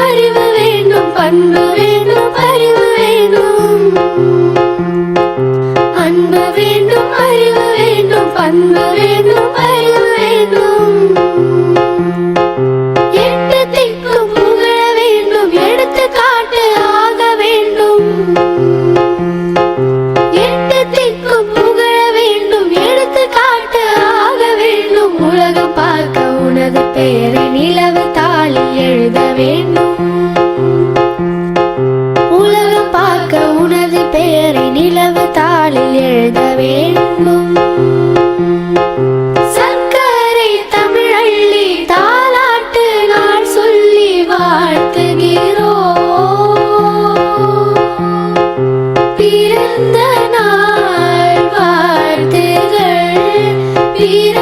அறிவு வேண்டும் பண்பு வேண்டும் அறிவு வேண்டும். அன்பு வேண்டும் அறிவு வேண்டும் பண்பு வேண்டும் அறிவு வேண்டும். எட்டு திக்கு புகழ வேண்டும் எடுத்துக்காட்டு ஆக வேண்டும். எட்டு புகழ வேண்டும் ஆக வேண்டும். உலகம் பார்க்க உனது பேரை நிலவு எழுத வேண்டும். உலகம் பார்க்க உனது பெயரை நிலவு தாளில் எழுத வேண்டும். சர்க்கரை தமிழள்ளி தாலாட்டு நாள் சொல்லி வாழ்த்துகிறோம். பிறந்த நாள் வாழ்த்துகள். பிற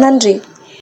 நன்றி.